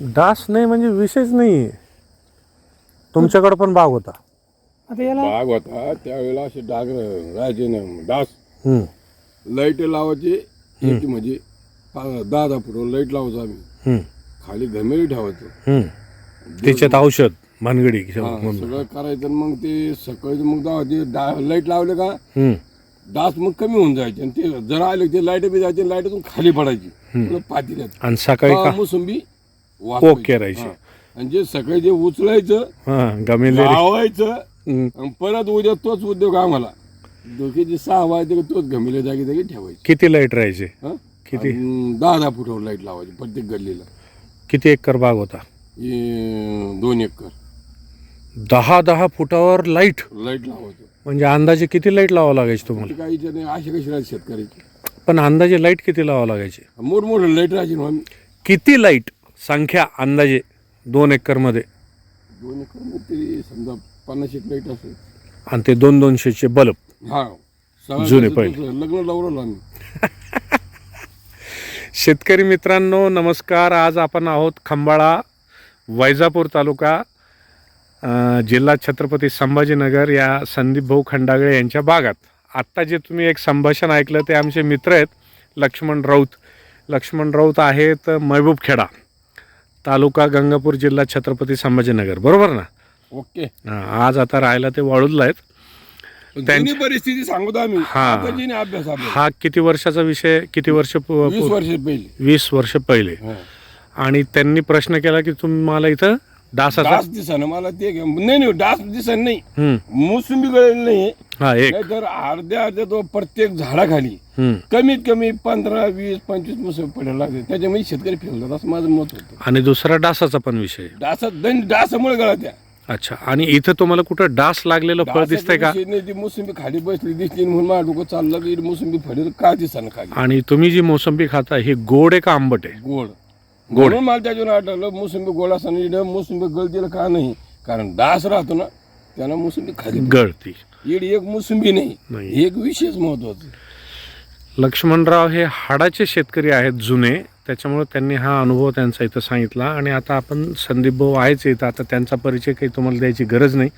डास नाही म्हणजे विषयच नाही तुमच्याकडे पण बाग होता. आता याला बाग होता त्यावेळेला असे डाग राहायचे ना डास हम्म, लाइट लावायची एक म्हणजे पा- दहा दहा फुट लाइट लावायचो आम्ही. हम्म, खाली घमेली ठेवायचो. हम्म. त्याच्यात औषध भानगडी हा, सगळं करायचं आणि मग ते सकाळी मग दहा ते डा- लाइट लावले का हम्म, डास मग कमी होऊन जायचे. आणि ते जर आले ते लाइट बी जायचे लाईटून खाली पडायची. पातील्यात. आणि सकाळी का? मोसंबी ओके राहायची. हा. आणि जे सकाळी जे उचलायचं हा गमेले लावायचं. आणि परत उद्या तोच उद्योग आम्हाला. डोक्याची सहा वाजते का तोच घमेल्या जागी जागी ठेवायचे. किती लाइट राहायचे? हा? किती? आणि दहा दहा फुटावर लाइट लावायची प्रत्येक गल्लीला. किती एकर बाग होता? हे दोन एकर. दहा दहा फुटावर लाइट? लाइट लावायचं. म्हणजे अंदाजे किती लाइट लावावं लागायची तुम्हाला? ते काही नाही असे कशी राहते शेतकऱ्याची? पण अंदाजे लाइट किती लावावं लागायची? मोठमोठे लाइट राहायची ना. आम्ही किती लाइट? संख्या अंदाजे दोन एकरमध्ये दोन एकरमध्ये तरी समजा पन्नास एक लाइट असेल. आणि ते दोन दोनशेचे बल्ब. हा. जुने पहिले. लग्न लावलं आम्ही. शेतकरी मित्रांनो नमस्कार. आज आपण आहोत खंबाळा वैजापूर तालुका अ, जिल्हा छत्रपती संभाजीनगर या संदीप भाऊ खंडागळे यांच्या बागात आत्ता जे तुम्ही एक संभाषण ऐकलं ते आमचे मित्र आहेत लक्ष्मण राऊत. लक्ष्मण राऊत आहेत महबूबखेडा. तालुका गंगापूर जिल्हा छत्रपती संभाजीनगर. बरोबर ना? ओके. हा, आज आता राहायला ते वाळूदला आहेत. जुनी परिस्थिती सांगतो आम्ही. हा. आता जी नाही अभ्यास आपला. हा किती वर्षाचा विषय किती वर्ष पू- वीस पू- वर्ष पहिले. वीस वर्ष पहिले. हा. आणि त्यांनी प्रश्न केला की तुम्हाला इथं डासाचा डास दिसन मला ते. नाही नाही डास दिसन नाही. हम्म, मोसंबी गळेल नाही. हा एक. नाहीतर अर्ध्या अर्ध्या तो प्रत्येक झाडाखाली हम्म. कमीत कमी पंधरा वीस पंचवीस मोसंबी पडायला लागते त्याच्यामुळे शेतकरी फिरतात असं माझं मत होतं. आणि दुसरा डासाचा पण विषय. डासात दंड डासामुळे गळत्या. अच्छा आणि इथं तुम्हाला कुठं डास लागलेलं फळ दिसतंय का? विषय नाही ती मोसंबी खाली बसली दिसली म्हणून माझं डोकं चाललं की मोसंबी फडेल का दिसन खाली? आणि तुम्ही जी मोसंबी खाता ही गोड आहे का आंबट आहे? गोड. गोड. म्हणून मला त्याच्यावर आठवलं मोसंबी गोड असताना मोसंबी गळतीला का नाही? कारण डास राहतो ना त्याला मोसंबी खाली गळती. इड एक मोसंबी नाही. नाही. एक विशेष महत्वाचं. लक्ष्मणराव हे हाडाचे शेतकरी आहेत जुने. त्याच्यामुळे त्यांनी हा अनुभव त्यांचा इथं सांगितला. आणि आता आपण संदीप भाऊ आहेच इथं. आता त्यांचा परिचय काही तुम्हाला द्यायची गरज नाही.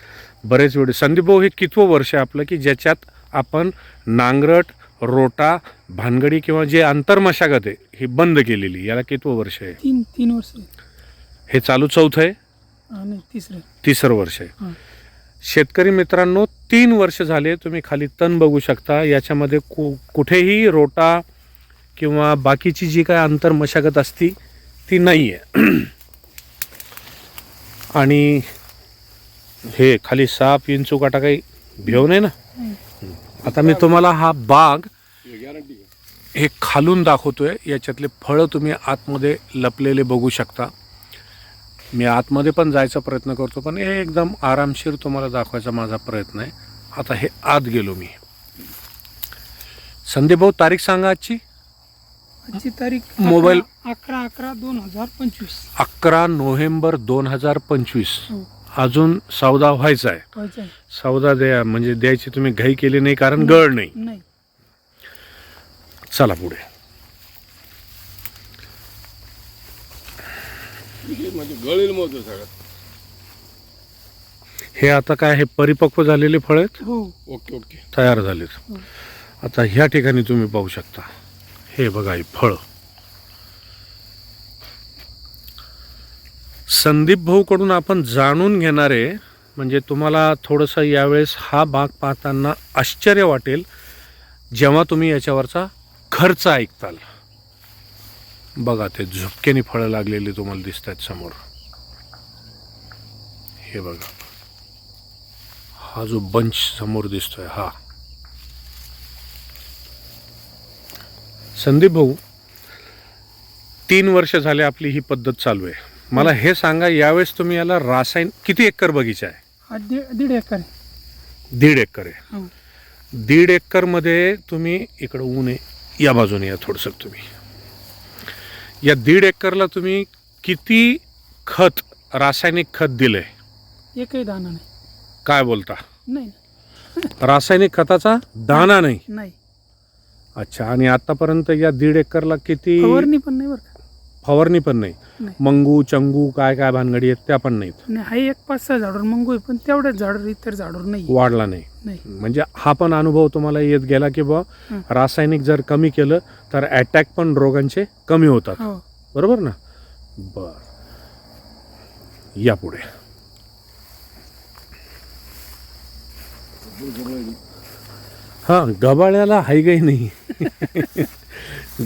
बरेच वेळ संदीप भाऊ हे कितवं वर्ष आहे आपलं? की ज्याच्यात आपण नांगरट रोटा भानगडी किंवा जे आंतरमशागत आहे ही बंद केलेली याला कितवं वर्ष आहे? तीन तीन वर्ष. हे चालू चौथं आहे? आणि तिसरं. तिसरं वर्ष आहे. शेतकरी मित्रांनो तीन वर्ष झाले तुम्ही खाली तण बघू शकता. याच्यामध्ये कु कुठेही रोटा किंवा बाकीची जी काय अंतर मशागत असती ती नाही आहे आणि हे खाली साप इंचू काटा काही भेव नाही ना? आता मी तुम्हाला हा बाग हे खालून दाखवतोय. याच्यातले फळं तुम्ही आतमध्ये लपलेले बघू शकता. मी आतमध्ये पण जायचा प्रयत्न करतो पण हे एकदम आरामशीर तुम्हाला दाखवायचा माझा प्रयत्न आहे. आता हे आत गेलो मी. संदीप भाऊ तारीख सांगा आजची? आजची तारीख मोबाईल- अकरा- अकरा दोन हजार पंचवीस. अकरा नोव्हेंबर दोन हजार पंचवीस. हो. अजून सौदा व्हायचा आहे. सौदा द्या म्हणजे द्यायची तुम्ही घाई केली नाही कारण गळ नाही. चला पुढे. म्हणजे गळेल महत्त्व सगळ्यात हे आता काय हे परिपक्व झालेले फळ आहेत? हो. Okay okay. तयार झालेत. हो. आता ह्या ठिकाणी तुम्ही पाहू शकता. हे बघा हे फळ. संदीप भाऊकडून आपण जाणून घेणारे म्हणजे तुम्हाला थोडंसं यावेळेस हा बाग पाहताना आश्चर्य वाटेल जेव्हा तुम्ही याच्यावरचा खर्च ऐकताल. बघा ते झुपक्याने फळं लागलेली तुम्हाला दिसत आहेत समोर. हे बघा. हा जो बंच समोर दिसतोय हा. संदीप भाऊ तीन वर्ष झाले आपली ही पद्धत चालू आहे. मला हे सांगा यावेळेस तुम्ही याला रासायन किती एकर बगीचा आहे? हा दीड दीड एकर आहे. दीड एकर आहे. हो. दीड एकरमध्ये तुम्ही इकडं ऊन आहे या बाजूने या थोडंसं तुम्ही. या दीड एकरला तुम्ही किती खत रासायनिक खत दिलंय? एकही दाना नाही. काय बोलता? नाही. रासायनिक खताचा दाना नाही नाही? अच्छा आणि आतापर्यंत या दीड एकरला किती फवारणी पण नाही बरं फवारणी पण नाही. नाही. मंगू चंगू काय काय भानगडी आहेत त्या पण नाहीत. आणि हा एक पाच सहा झाडावर मंगू आहे पण तेवढ्याच झाडावर इतर झाडावर नाही. वाढला नाही. नाही. म्हणजे हा पण अनुभव तुम्हाला येत गेला की बा हं. रासायनिक जर कमी केलं तर अटॅक पण रोगांचे कमी होतात. हो. बरोबर ना? बर. या पुढे. हा गबाळ्याला हायगाई नाही.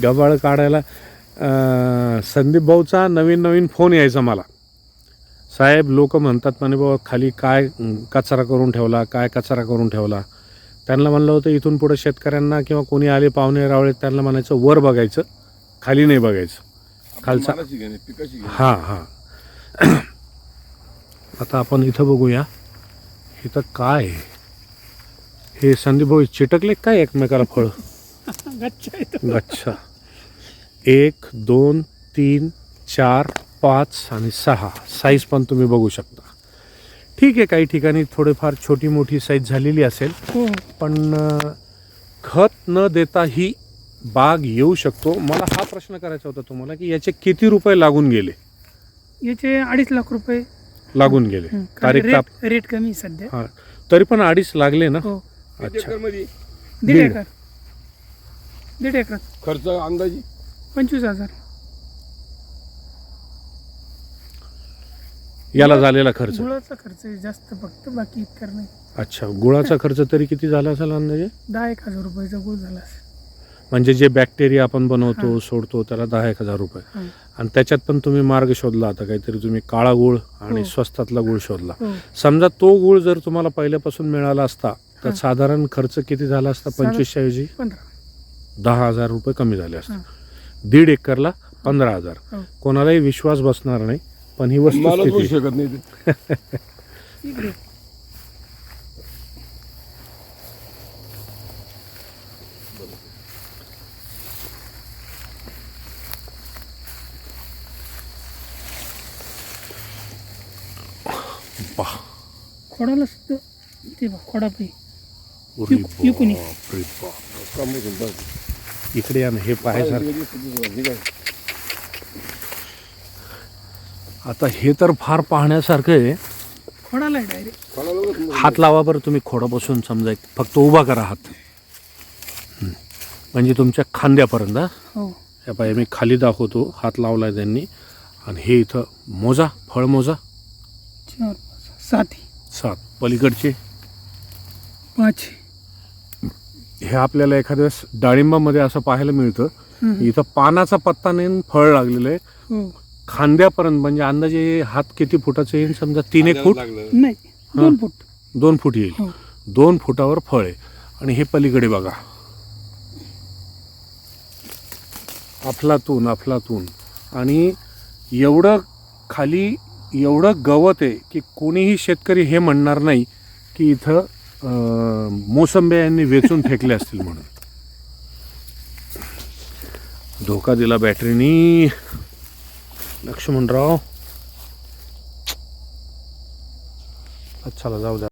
गबाळ काढायला संदीप भाऊचा नवीन नवीन फोन यायचा मला. साहेब लोक म्हणतात म्हणे बाबा खाली काय कचरा करून ठेवला काय कचरा करून ठेवला? त्यांना म्हणलं होतं इथून पुढे शेतकऱ्यांना किंवा कोणी आले पाहुणे रावळे त्यांना म्हणायचं वर बघायचं खाली नाही बघायचं. खालचा हां हां. आता आपण इथं बघूया इथं काय आहे? हे संदीप भाऊ चिटकले काय एकमेकाला फळ? गच्छ आहे तो. अच्छा एक दोन तीन चार पाच आणि सहा. साईज पण तुम्ही बघू शकता. ठीक आहे काही ठिकाणी थोडेफार छोटी मोठी साईज झालेली असेल. हो. पण खत न देता ही बाग येऊ शकतो. मला हा प्रश्न करायचा होता तुम्हाला की याचे किती रुपये लागून गेले? याचे अडीच लाख रुपये लागून गेले. तारीख रेट रेट कमी सध्या. हा तरी पण अडीच लागले ना? हो. अच्छा. दीड. एकर. दीड एकर. खर्च अंदाजी? पंचवीस हजार याला झालेला खर्च गुळाचा खर्च आहे जास्त फक्त बाकी इतकर नाही अच्छा गुळाचा खर्च तरी किती झाला असेल अंदाजे दहा एक हजार रुपयाचा गुळ झाला असेल. म्हणजे जे बॅक्टेरिया आपण बनवतो. सोडतो त्याला दहा एक हजार रुपये हा. आणि त्याच्यात पण तुम्ही मार्ग शोधला आता काहीतरी तुम्ही काळा गुळ आणि हो. स्वस्तातला गुळ शोधला हो समजा तो गुळ जर तुम्हाला पहिल्यापासून मिळाला असता तर हा. साधारण खर्च किती झाला असता साधारण- पंचवीसच्या ऐवजी पंधरा दहा हजार रुपये कमी झाले हा. दीड एकरला पंधरा हजार. हो. कोणालाही विश्वास बसणार नाही पण ही मला वस्तू शकत नाही ते. खोडाला सुद्धा ते बघ खोडा पाई इक- इकून ये. काम होतं बस. इकडे या ना हे पाहायसारखं. आता हे तर फार पाहण्यासारखं आहे. खोडाला डायरेक्ट. हात लावा बरं तुम्ही खोडा बसून समजा फक्त उभा करा हात. म्हणजे तुमच्या खांद्यापर्यंत हा. हे. पाहिजे मी खाली दाखवतो हात लावलाय त्यांनी. आणि हे इथं मोजा फळ मोजा. चार पाच सात. सात. पलीकडचे. पाच. हे आपल्याला एखाद्या वेळेस डाळिंबामध्ये असं पाहायला मिळतं. हं. इथं पानाचा पत्ता नाही फळ लागलेलं आहे. हो. खांद्यापर्यंत म्हणजे अंदाजे हात किती फुटाचं येईल? समजा तीन एक फूट. नाही दोन फूट. दोन फूट येईल. हो. दोन फुटावर फळ आहे. आणि हे पलीकडे बघा. अफलातून अफलातून. आणि एवढं खाली एवढं गवत आहे की कोणीही शेतकरी हे म्हणणार नाही की इथं मोसंब्या यांनी वेचून फेकले असतील म्हणून. धोका दिला बॅटरीनी. लक्ष्मणराव. अच्छा जाऊ द्या.